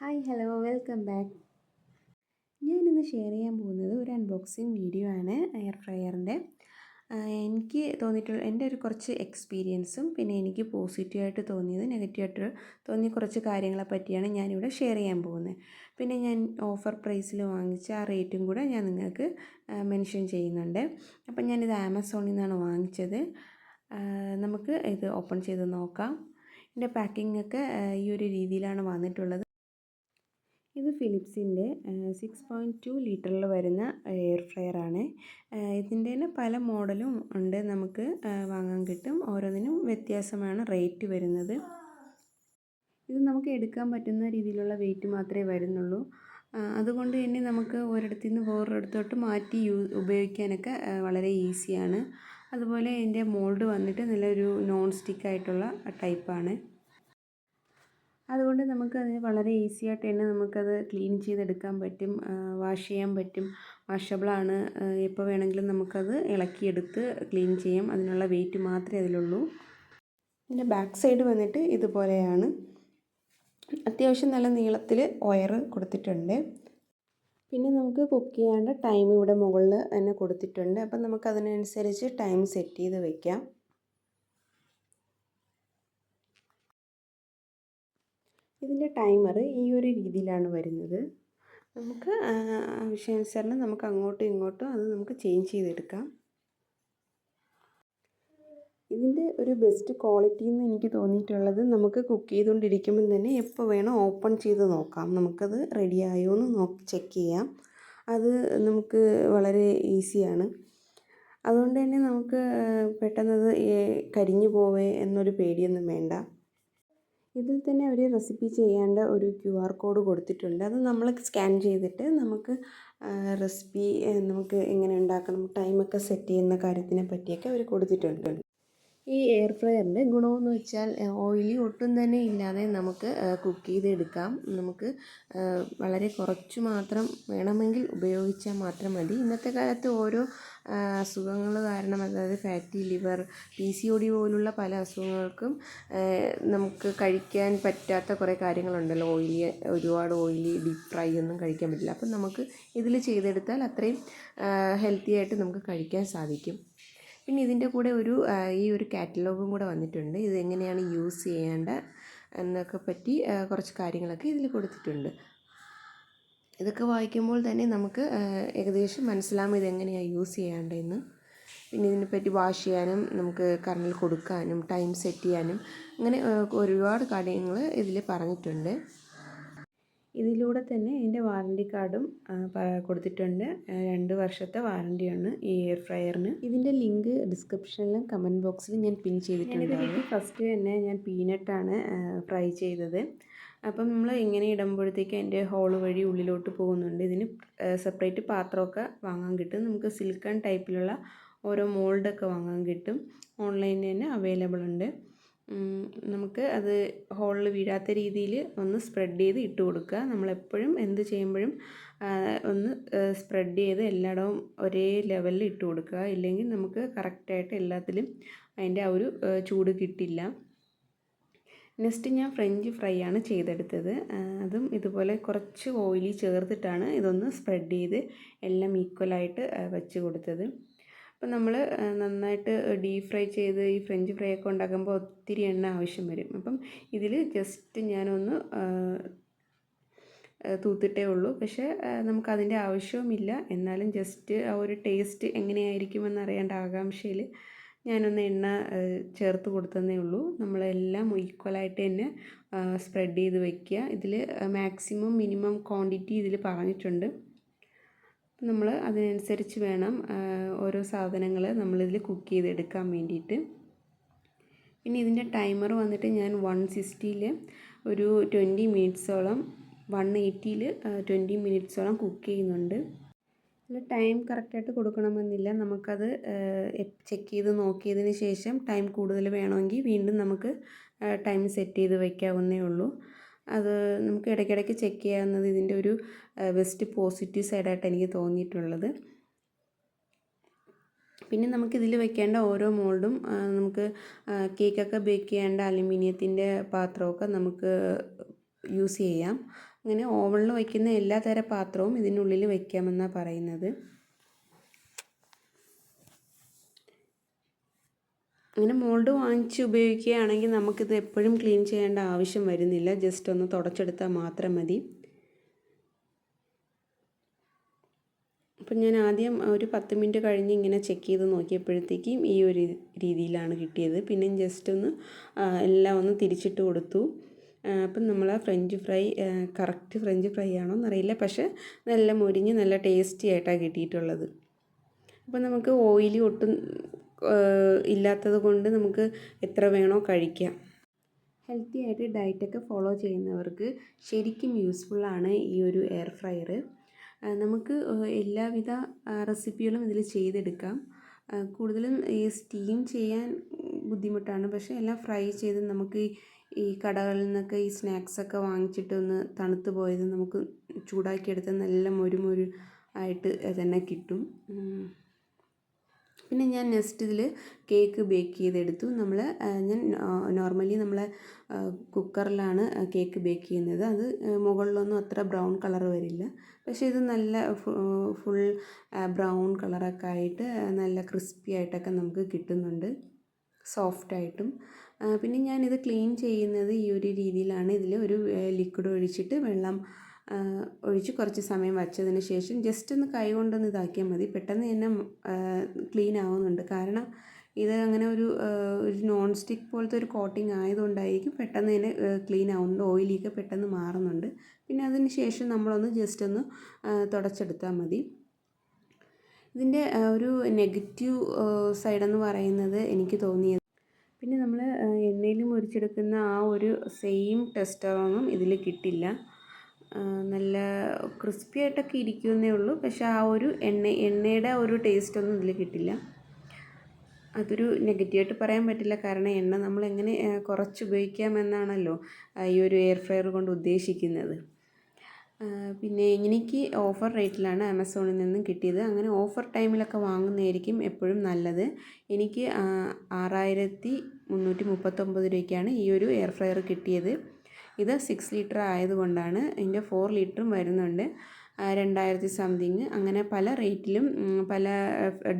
Hi hello welcome back. ഞാനിന്ന് share ചെയ്യാൻ പോകുന്നത് ഒരു അൺബോക്സിങ് വീഡിയോ ആണ് എയർ ഫ്രയറിന്റെ. എനിക്ക് തോന്നിയിട്ടുള്ള എന്റെ ഒരു കുറച്ച് എക്സ്പീരിയൻസും പിന്നെ എനിക്ക് പോസിറ്റീവായിട്ട് തോന്നിയത് നെഗറ്റീവായിട്ട് തോന്നിയ കുറച്ച് കാര്യങ്ങളെ പറ്റിയാണ് ഞാനിവിടെ ഷെയർ ചെയ്യാൻ പോകുന്നത്. പിന്നെ ഞാൻ ഓഫർ പ്രൈസിൽ വാങ്ങിച്ച ആ റേറ്റും കൂടെ ഞാൻ നിങ്ങൾക്ക് മെൻഷൻ ചെയ്യുന്നുണ്ട്. അപ്പം ഞാനിത് ആമസോണിൽ നിന്നാണ് വാങ്ങിച്ചത്. നമുക്ക് ഇത് ഓപ്പൺ ചെയ്ത് നോക്കാം. ഇതിന്റെ പാക്കിംഗ് ഒക്കെ ഈ ഒരു രീതിയിലാണ് വന്നിട്ടുള്ളത്. ഇത് ഫിലിപ്സിന്റെ സിക്സ് പോയിന്റ് ടു ലിറ്ററിൽ വരുന്ന എയർ ഫ്രയർ ആണ്. ഇതിന്റെ തന്നെ പല മോഡലും ഉണ്ട് നമുക്ക് വാങ്ങാൻ കിട്ടും. ഓരോന്നിനും വ്യത്യാസമാണ് റേറ്റ് വരുന്നത്. ഇത് നമുക്ക് എടുക്കാൻ പറ്റുന്ന രീതിയിലുള്ള വെയിറ്റ് മാത്രമേ വരുന്നുള്ളൂ. അതുകൊണ്ട് തന്നെ നമുക്ക് ഒരിടത്തു നിന്ന് വേറൊരിടത്തോട്ട് മാറ്റി യൂ ഉപയോഗിക്കാനൊക്കെ വളരെ ഈസിയാണ് അതുപോലെ ഇതിന്റെ മോൾഡ് വന്നിട്ട് നല്ലൊരു നോൺ സ്റ്റിക്ക് ആയിട്ടുള്ള ടൈപ്പാണ് അതുകൊണ്ട് നമുക്കത് വളരെ ഈസി ആയിട്ട് തന്നെ നമുക്കത് ക്ലീൻ ചെയ്തെടുക്കാൻ പറ്റും വാഷ് ചെയ്യാൻ പറ്റും. വാഷബിളാണ് എപ്പോൾ വേണമെങ്കിലും നമുക്കത് ഇളക്കിയെടുത്ത് ക്ലീൻ ചെയ്യാം. അതിനുള്ള വെയിറ്റ് മാത്രമേ അതിലുള്ളൂ. ഇതിന്റെ ബാക്ക് സൈഡ് വന്നിട്ട് ഇതുപോലെയാണ്. അത്യാവശ്യം നല്ല നീളത്തിൽ ഒയർ കൊടുത്തിട്ടുണ്ട്. പിന്നെ നമുക്ക് കുക്ക് ചെയ്യേണ്ട ടൈം ഇവിടെ മുകളിൽ തന്നെ കൊടുത്തിട്ടുണ്ട്. അപ്പം നമുക്കതിനനുസരിച്ച് ടൈം സെറ്റ് ചെയ്ത് വയ്ക്കാം ഇതിന്റെ ടൈമർ ഈ ഒരു രീതിയിലാണ് വരുന്നത്. നമുക്ക് ആവശ്യാനുസരണം നമുക്ക് അങ്ങോട്ടും ഇങ്ങോട്ടും അത് നമുക്ക് ചേഞ്ച് ചെയ്തെടുക്കാം. ഇതിന്റെ ഒരു ബെസ്റ്റ് ക്വാളിറ്റി എന്ന് എനിക്ക് തോന്നിയിട്ടുള്ളത് നമുക്ക് കുക്ക് ചെയ്തുകൊണ്ടിരിക്കുമ്പം തന്നെ എപ്പോൾ വേണം ഓപ്പൺ ചെയ്ത് നോക്കാം. നമുക്കത് റെഡി ആയോ എന്ന് നോക്കി ചെക്ക് ചെയ്യാം. അത് നമുക്ക് വളരെ ഈസിയാണ് അതുകൊണ്ട് തന്നെ നമുക്ക് പെട്ടെന്നത് കരിഞ്ഞു പോവേ എന്നൊരു പേടിയൊന്നും വേണ്ട. ഇതിൽ തന്നെ അവർ റെസിപ്പി ചെയ്യേണ്ട ഒരു ക്യു ആർ കോഡ് കൊടുത്തിട്ടുണ്ട്. അത് നമ്മൾ സ്കാൻ ചെയ്തിട്ട് നമുക്ക് റെസിപ്പി നമുക്ക് എങ്ങനെ ഉണ്ടാക്കണം ടൈമൊക്കെ സെറ്റ് ചെയ്യുന്ന കാര്യത്തിനെ പറ്റിയൊക്കെ അവർ കൊടുത്തിട്ടുണ്ട്. ഈ എയർ ഫ്രയറിന്റെ ഗുണമെന്ന് വെച്ചാൽ ഓയിലി ഒട്ടും തന്നെ ഇല്ലാതെ നമുക്ക് കുക്ക് ചെയ്തെടുക്കാം. നമുക്ക് വളരെ കുറച്ച് മാത്രം വേണമെങ്കിൽ ഉപയോഗിച്ചാൽ മാത്രം മതി. ഇന്നത്തെ കാലത്ത് ഓരോ അസുഖങ്ങൾ കാരണം അതായത് fatty liver P C O D പോലുള്ള പല അസുഖങ്ങൾക്കും നമുക്ക് കഴിക്കാൻ പറ്റാത്ത കുറേ കാര്യങ്ങളുണ്ടല്ലോ. ഓയിലി ഒരുപാട് ഓയിലി ഡീപ് ഫ്രൈ ഒന്നും കഴിക്കാൻ പറ്റില്ല. അപ്പം നമുക്ക് ഇതിൽ ചെയ്തെടുത്താൽ അത്രയും ഹെൽത്തി ആയിട്ട് നമുക്ക് കഴിക്കാൻ സാധിക്കും. പിന്നെ ഇതിന്റെ കൂടെ ഒരു ഈ ഒരു കാറ്റലോഗും കൂടെ വന്നിട്ടുണ്ട്. ഇതെങ്ങനെയാണ് യൂസ് ചെയ്യേണ്ട എന്നൊക്കെ പറ്റി കുറച്ച് കാര്യങ്ങളൊക്കെ ഇതിൽ കൊടുത്തിട്ടുണ്ട്. ഇതൊക്കെ വായിക്കുമ്പോൾ തന്നെ നമുക്ക് ഏകദേശം മനസ്സിലാകും ഇതെങ്ങനെയാണ് യൂസ് ചെയ്യേണ്ടതെന്ന് പിന്നെ ഇതിനെപ്പറ്റി വാഷ് ചെയ്യാനും നമുക്ക് കറണ്ടിൽ കൊടുക്കാനും ടൈം സെറ്റ് ചെയ്യാനും അങ്ങനെ ഒരുപാട് കാര്യങ്ങൾ ഇതിൽ പറഞ്ഞിട്ടുണ്ട്. ഇതിലൂടെ തന്നെ ഇതിന്റെ വാറണ്ടി കാർഡും കൊടുത്തിട്ടുണ്ട്. രണ്ട് വർഷത്തെ വാറണ്ടിയാണ് ഈ എയർ ഫ്രയറിന്. ഇതിന്റെ ലിങ്ക് ഡിസ്ക്രിപ്ഷനിലും കമന്റ് ബോക്സിലും ഞാൻ പിൻ ചെയ്തിട്ടുണ്ട്. ഫസ്റ്റ് തന്നെ ഞാൻ പീനട്ടാണ് ഫ്രൈ ചെയ്തത്. അപ്പം നമ്മൾ ഇങ്ങനെ ഇടുമ്പോഴത്തേക്ക് അതിന്റെ ഹോൾ വഴി ഉള്ളിലോട്ട് പോകുന്നുണ്ട്. ഇതിന് സെപ്പറേറ്റ് പാത്രമൊക്കെ വാങ്ങാൻ കിട്ടും. നമുക്ക് സിൽക്കൺ ടൈപ്പിലുള്ള ഓരോ മോൾഡൊക്കെ വാങ്ങാൻ കിട്ടും. ഓൺലൈനിൽ തന്നെ അവൈലബിൾ ഉണ്ട്. നമുക്ക് അത് ഹോളിൽ വീഴാത്ത രീതിയിൽ ഒന്ന് സ്പ്രെഡ് ചെയ്ത് ഇട്ട് കൊടുക്കുക. നമ്മളെപ്പോഴും എന്ത് ചെയ്യുമ്പോഴും ഒന്ന് സ്പ്രെഡ് ചെയ്ത് എല്ലായിടവും ഒരേ ലെവലിൽ ഇട്ട് കൊടുക്കുക. ഇല്ലെങ്കിൽ നമുക്ക് കറക്റ്റായിട്ട് എല്ലാത്തിലും അതിന്റെ ആ ഒരു ചൂട് കിട്ടില്ല. നെക്സ്റ്റ് ഞാൻ ഫ്രഞ്ച് ഫ്രൈ ആണ് ചെയ്തെടുത്തത്. അതും ഇതുപോലെ കുറച്ച് ഓയിലി ചേർത്തിട്ടാണ് ഇതൊന്ന് സ്പ്രെഡ് ചെയ്ത് എല്ലാം ഈക്വലായിട്ട് വെച്ച് കൊടുത്തത്. അപ്പം നമ്മൾ നന്നായിട്ട് ഡീപ് ഫ്രൈ ചെയ്ത് ഈ ഫ്രഞ്ച് ഫ്രൈ ഒക്കെ ഉണ്ടാക്കുമ്പോൾ ഒത്തിരി എണ്ണ ആവശ്യം വരും. അപ്പം ഇതിൽ ജസ്റ്റ് ഞാനൊന്ന് തൂത്തിട്ടേ ഉള്ളൂ. പക്ഷേ നമുക്കതിന്റെ ആവശ്യവുമില്ല. എന്നാലും ജസ്റ്റ് ആ ഒരു ടേസ്റ്റ് എങ്ങനെയായിരിക്കുമെന്ന് അറിയേണ്ട ആകാംക്ഷയിൽ ഞാനൊന്ന് എണ്ണ ചേർത്ത് കൊടുത്തതേ ഉള്ളൂ. നമ്മളെല്ലാം ഈക്വലായിട്ട് തന്നെ സ്പ്രെഡ് ചെയ്ത് വയ്ക്കുക ഇതിൽ മാക്സിമം മിനിമം ക്വാണ്ടിറ്റി ഇതിൽ പറഞ്ഞിട്ടുണ്ട്. നമ്മൾ അതിനനുസരിച്ച് വേണം ഓരോ സാധനങ്ങൾ നമ്മളിതിൽ കുക്ക് ചെയ്തെടുക്കാൻ വേണ്ടിയിട്ട്. പിന്നെ ഇതിന്റെ ടൈമർ വന്നിട്ട് ഞാൻ വൺ സിക്സ്റ്റിയിൽ ഒരു ട്വന്റി മിനിറ്റ്സോളം വൺ എയ്റ്റിയിൽ ട്വന്റി മിനിറ്റ്സോളം കുക്ക് ചെയ്യുന്നുണ്ട്. ഇതിൽ ടൈം കറക്റ്റായിട്ട് കൊടുക്കണമെന്നില്ല. നമുക്കത് ചെക്ക് ചെയ്ത് നോക്കിയതിന് ശേഷം ടൈം കൂടുതൽ വേണമെങ്കിൽ വീണ്ടും നമുക്ക് ടൈം സെറ്റ് ചെയ്ത് വയ്ക്കാവുന്നേ ഉള്ളൂ. അത് നമുക്ക് ഇടയ്ക്കിടയ്ക്ക് ചെക്ക് ചെയ്യാവുന്നത് ഇതിന്റെ ഒരു ബെസ്റ്റ് പോസിറ്റീവ് സൈഡായിട്ട് എനിക്ക് തോന്നിയിട്ടുള്ളത്. പിന്നെ നമുക്കിതിൽ വെക്കേണ്ട ഓരോ മോൾഡും നമുക്ക് കേക്കൊക്കെ ബേക്ക് ചെയ്യേണ്ട അലുമിനിയത്തിന്റെ പാത്രമൊക്കെ നമുക്ക് യൂസ് ചെയ്യാം. അങ്ങനെ ഓവണിൽ വയ്ക്കുന്ന എല്ലാ തരം പാത്രവും ഇതിനുള്ളിൽ വയ്ക്കാമെന്നാണ് പറയുന്നത്. അങ്ങനെ മോൾഡ് വാങ്ങിച്ച് ഉപയോഗിക്കുകയാണെങ്കിൽ നമുക്കിത് എപ്പോഴും ക്ലീൻ ചെയ്യേണ്ട ആവശ്യം വരുന്നില്ല. ജസ്റ്റ് ഒന്ന് തുടച്ചെടുത്താൽ മാത്രം മതി. അപ്പം ഞാൻ ആദ്യം ഒരു പത്ത് മിനിറ്റ് കഴിഞ്ഞ് ഇങ്ങനെ ചെക്ക് ചെയ്ത് നോക്കിയപ്പോഴത്തേക്കും ഈ ഒരു രീതിയിലാണ് കിട്ടിയത്. പിന്നെ ജസ്റ്റ് ഒന്ന് എല്ലാം ഒന്ന് തിരിച്ചിട്ട് കൊടുത്തു. അപ്പം നമ്മൾ French fry correct French fry ആണോ എന്നറിയില്ല. പക്ഷേ നല്ല മുരിഞ്ഞ് നല്ല ടേസ്റ്റി ആയിട്ടാണ് കിട്ടിയിട്ടുള്ളത്. അപ്പം നമുക്ക് ഓയിലി ഒട്ടും ഇല്ലാത്തത് കൊണ്ട് നമുക്ക് എത്ര വേണോ കഴിക്കാം. ഹെൽത്തി ആയിട്ട് ഡയറ്റൊക്കെ ഫോളോ ചെയ്യുന്നവർക്ക് ശരിക്കും യൂസ്ഫുള്ളാണ് ഈ ഒരു എയർ ഫ്രയർ നമുക്ക് എല്ലാവിധ റെസിപ്പികളും ഇതിൽ ചെയ്തെടുക്കാം. കൂടുതലും ഈ സ്റ്റീം ചെയ്യാൻ ബുദ്ധിമുട്ടാണ്. പക്ഷേ എല്ലാം ഫ്രൈ ചെയ്ത് നമുക്ക് ഈ കടകളിൽ നിന്നൊക്കെ ഈ സ്നാക്സൊക്കെ വാങ്ങിച്ചിട്ട് ഒന്ന് തണുത്ത് പോയത് നമുക്ക് ചൂടാക്കിയെടുത്താൽ നല്ല മൊരു ആയിട്ട് തന്നെ കിട്ടും. പിന്നെ ഞാൻ നെക്സ്റ്റ് ഇതിൽ കേക്ക് ബേക്ക് ചെയ്തെടുത്തു. നമ്മൾ ഞാൻ നോർമലി നമ്മൾ കുക്കറിലാണ് കേക്ക് ബേക്ക് ചെയ്യുന്നത്. അത് മുകളിലൊന്നും അത്ര ബ്രൗൺ കളർ വരില്ല. പക്ഷേ ഇത് നല്ല ഫുൾ ബ്രൗൺ കളറൊക്കെ ആയിട്ട് നല്ല ക്രിസ്പി ആയിട്ടൊക്കെ നമുക്ക് കിട്ടുന്നുണ്ട്. സോഫ്റ്റായിട്ടും പിന്നെ ഞാനിത് ക്ലീൻ ചെയ്യുന്നത് ഈ ഒരു രീതിയിലാണ്. ഇതിൽ ഒരു ലിക്വിഡ് ഒഴിച്ചിട്ട് വെള്ളം ഒഴിച്ച് കുറച്ച് സമയം വച്ചതിന് ശേഷം ജസ്റ്റ് ഒന്ന് കൈ കൊണ്ടൊന്ന് ഇതാക്കിയാൽ മതി. പെട്ടെന്ന് തന്നെ ക്ലീൻ ആവുന്നുണ്ട്. കാരണം ഇത് അങ്ങനെ ഒരു ഒരു നോൺ സ്റ്റിക്ക് പോലത്തെ ഒരു കോട്ടിങ് ആയതുകൊണ്ടായിരിക്കും പെട്ടെന്ന് തന്നെ ക്ലീൻ ആവുന്നുണ്ട്. ഓയിലൊക്കെ പെട്ടെന്ന് മാറുന്നുണ്ട്. പിന്നെ അതിന് ശേഷം നമ്മളൊന്ന് ജസ്റ്റ് ഒന്ന് തുടച്ചെടുത്താൽ മതി. ഇതിന്റെ ഒരു നെഗറ്റീവ് സൈഡെന്ന് പറയുന്നത് എനിക്ക് തോന്നിയത് പിന്നെ നമ്മൾ എണ്ണയിൽ മുറിച്ചെടുക്കുന്ന ആ ഒരു സെയിം ടെസ്റ്ററൊന്നും ഇതിൽ കിട്ടില്ല. നല്ല ക്രിസ്പി ആയിട്ടൊക്കെ ഇരിക്കുമെന്നേ ഉള്ളൂ. പക്ഷെ ആ ഒരു എണ്ണ എണ്ണയുടെ ഒരു ടേസ്റ്റ് ഒന്നും ഇതിൽ കിട്ടില്ല. അതൊരു നെഗറ്റീവായിട്ട് പറയാൻ പറ്റില്ല. കാരണം എണ്ണ നമ്മൾ എങ്ങനെ കുറച്ച് ഉപയോഗിക്കാമെന്നാണല്ലോ ഈ ഒരു എയർ ഫ്രയർ കൊണ്ട് ഉദ്ദേശിക്കുന്നത്. പിന്നെ എനിക്ക് ഓഫർ റേറ്റിലാണ് ആമസോണിൽ നിന്നും കിട്ടിയത്. അങ്ങനെ ഓഫർ ടൈമിലൊക്കെ വാങ്ങുന്നതായിരിക്കും എപ്പോഴും നല്ലത്. എനിക്ക് ആറായിരത്തി മുന്നൂറ്റി മുപ്പത്തൊമ്പത് രൂപയ്ക്കാണ് ഈ ഒരു എയർ ഫ്രയർ കിട്ടിയത്. ഇത് സിക്സ് ലിറ്റർ ആയതുകൊണ്ടാണ് ഇതിന്റെ ഫോർ ലിറ്ററും വരുന്നുണ്ട്. രണ്ടായിരത്തി സംതിങ് അങ്ങനെ പല റേറ്റിലും പല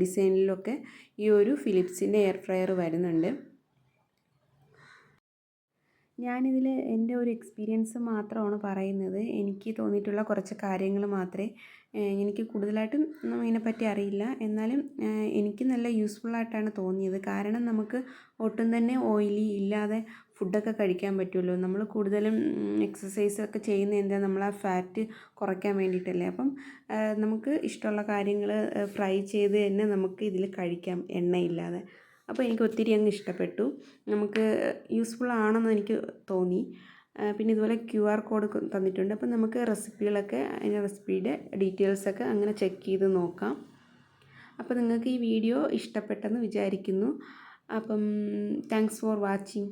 ഡിസൈനിലൊക്കെ ഈ ഒരു ഫിലിപ്സിന്റെ എയർ ഫ്രയർ വരുന്നുണ്ട്. ഞാനിതിൽ എന്റെ ഒരു എക്സ്പീരിയൻസ് മാത്രമാണ് പറയുന്നത്. എനിക്ക് തോന്നിയിട്ടുള്ള കുറച്ച് കാര്യങ്ങൾ മാത്രമേ എനിക്ക് കൂടുതലായിട്ടും ഇതിനെപ്പറ്റി അറിയില്ല. എന്നാലും എനിക്ക് നല്ല യൂസ്ഫുൾ ആയിട്ടാണ് തോന്നിയത്. കാരണം നമുക്ക് ഒട്ടും തന്നെ ഓയിലി ഇല്ലാതെ ഫുഡൊക്കെ കഴിക്കാൻ പറ്റുമല്ലോ? നമ്മൾ കൂടുതലും എക്സസൈസ് ഒക്കെ ചെയ്യുന്ന എന്താ? നമ്മൾ ആ ഫാറ്റ് കുറയ്ക്കാൻ വേണ്ടിയിട്ടല്ലേ? അപ്പം നമുക്ക് ഇഷ്ടമുള്ള കാര്യങ്ങൾ ഫ്രൈ ചെയ്ത് തന്നെ നമുക്ക് ഇതിൽ കഴിക്കാം എണ്ണയില്ലാതെ. അപ്പോൾ എനിക്ക് ഒത്തിരി അങ്ങ് ഇഷ്ടപ്പെട്ടു. നമുക്ക് യൂസ്ഫുൾ ആണെന്ന് എനിക്ക് തോന്നി. പിന്നെ ഇതുപോലെ ക്യു ആർ കോഡ് തന്നിട്ടുണ്ട്. അപ്പം നമുക്ക് റെസിപ്പികളൊക്കെ അതിന്റെ റെസിപ്പിയുടെ ഡീറ്റെയിൽസൊക്കെ അങ്ങനെ ചെക്ക് ചെയ്ത് നോക്കാം. അപ്പോൾ നിങ്ങൾക്ക് ഈ വീഡിയോ ഇഷ്ടപ്പെട്ടെന്ന് വിചാരിക്കുന്നു. അപ്പം താങ്ക്സ് ഫോർ വാച്ചിങ്